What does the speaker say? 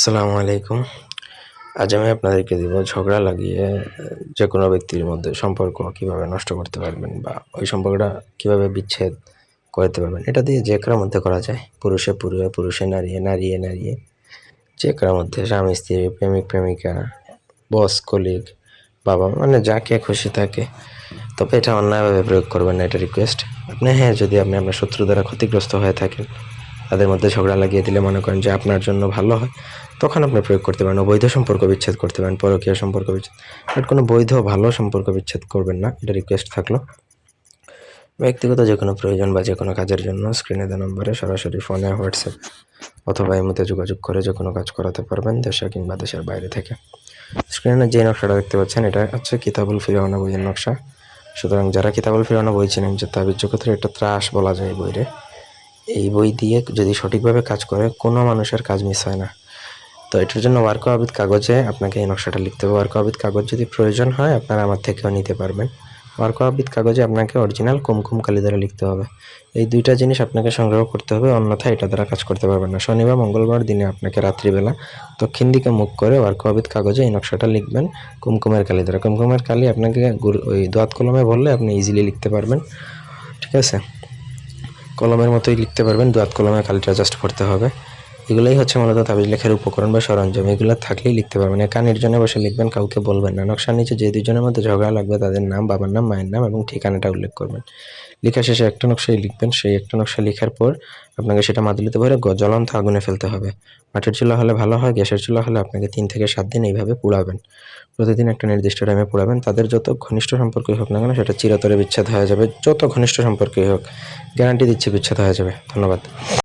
আসসালামু আলাইকুম। আজ আমি আপনাদেরকে দিব ঝগড়া লাগিয়ে যে কোনো ব্যক্তির মধ্যে সম্পর্ক কীভাবে নষ্ট করতে পারবেন বা ওই সম্পর্কটা কীভাবে বিচ্ছেদ করতে পারবেন। এটা দিয়ে যে কারোর মধ্যে করা যায়। পুরুষে পুরুষে পুরুষে নারীয়ে নারীয়ে নারীয়ে। যে কারোর মধ্যে স্বামী, স্ত্রী, প্রেমিক, প্রেমিকা, বস, কলিগ, বাবা মানে যাকে খুশি থাকে তবে এটা অন্যায়ভাবে প্রয়োগ করবেন না, এটা রিকোয়েস্ট আপনি হ্যাঁ যদি আপনি আপনার শত্রু দ্বারা ক্ষতিগ্রস্ত হয়ে থাকেন তাদের মধ্যে ঝগড়া লাগিয়ে দিলে মনে করেন যে আপনার জন্য ভালো হয়, তখন আপনি প্রয়োগ করতে পারেন। অবৈধ সম্পর্ক বিচ্ছেদ করতে পারেন, পরকীয় সম্পর্ক বিচ্ছেদ। বাট কোনো বৈধ ভালো সম্পর্ক বিচ্ছেদ করবেন না, এটা রিকোয়েস্ট থাকল। ব্যক্তিগত যে কোনো প্রয়োজন বা যে কোনো কাজের জন্য স্ক্রিনে দেওয়া নম্বরে সরাসরি ফোনে হোয়াটসঅ্যাপ অথবা এমনিতে যোগাযোগ করে যে কোনো কাজ করাতে পারবেন দেশে কিংবা দেশের বাইরে থেকে। স্ক্রিনে যে নকশাটা দেখতে পাচ্ছেন, এটা হচ্ছে কিতাবুল ফিরাওনা বইয়ের নকশা। সুতরাং যারা কিতাবুল ফিরাওনা বই চেনেন, যে তাবিজ জগতের একটা ত্রাস বলা যায় বইরে এই বই দিয়ে যদি সঠিকভাবে কাজ করে, কোনো মানুষের কাজ মিস হয় না। তো এটার জন্য ওয়ার্ক আবিদ কাগজে আপনাকে এই নকশাটা লিখতে হবে। ওয়ার্ক আবিদ কাগজ যদি প্রয়োজন হয়, আপনারা আমার থেকেও নিতে পারবেন। ওয়ার্ক আবিদ কাগজে আপনাকে অরিজিনাল কুমকুম কালি দ্বারা লিখতে হবে। এই দুইটা জিনিস আপনাকে সংগ্রহ করতে হবে, অন্যথায় এটা দ্বারা কাজ করতে পারবেন না। শনিবার, মঙ্গলবার দিনে আপনাকে রাত্রিবেলা দক্ষিণ দিকে মুখ করে ওয়ার্ক আবিদ কাগজে এই নকশাটা লিখবেন, কুমকুমের কালি দ্বারা। কুমকুমের কালি আপনাকে ওই দোয়াত কলমে বললে আপনি ইজিলি লিখতে পারবেন। ঠিক আছে? কলমের মতোই লিখতে পারবেন দুয়াত কলমে খালিটা জাস্ট করতে হবে। এগুলোই হচ্ছে মূলত তাবিজ লেখার উপকরণ বা সরঞ্জাম। এগুলো থাকলেই লিখতে পারবেন। একা নির্জনে বসে লিখবেন, কাউকে বলবেন না। নকশার নিচে যে দুজনের মধ্যে ঝগড়া লাগবে তাদের নাম, বাবার নাম, মায়ের নাম এবং ঠিকানাটা উল্লেখ করবেন। লেখা শেষে একটা নকশাই লিখবেন। সেই একটা নকশা লেখার পর আপনাকে সেটা মাদুলিতে ভরে জ্বলন্ত আগুনে ফেলতে হবে। মাটির চুলা হলে ভালো হয়, গ্যাসের চুলা হলে আপনাকে তিন থেকে সাত দিন এইভাবে পোড়াবেন। প্রতিদিন একটা নির্দিষ্ট টাইমে পোড়াবেন। তাদের যত ঘনিষ্ঠ সম্পর্কই হোক না কেন, সেটা চিরতরে বিচ্ছেদ হয়ে যাবে। যত ঘনিষ্ঠ সম্পর্কই হোক গ্যারান্টি দিচ্ছে বিচ্ছেদ হয়ে যাবে। ধন্যবাদ।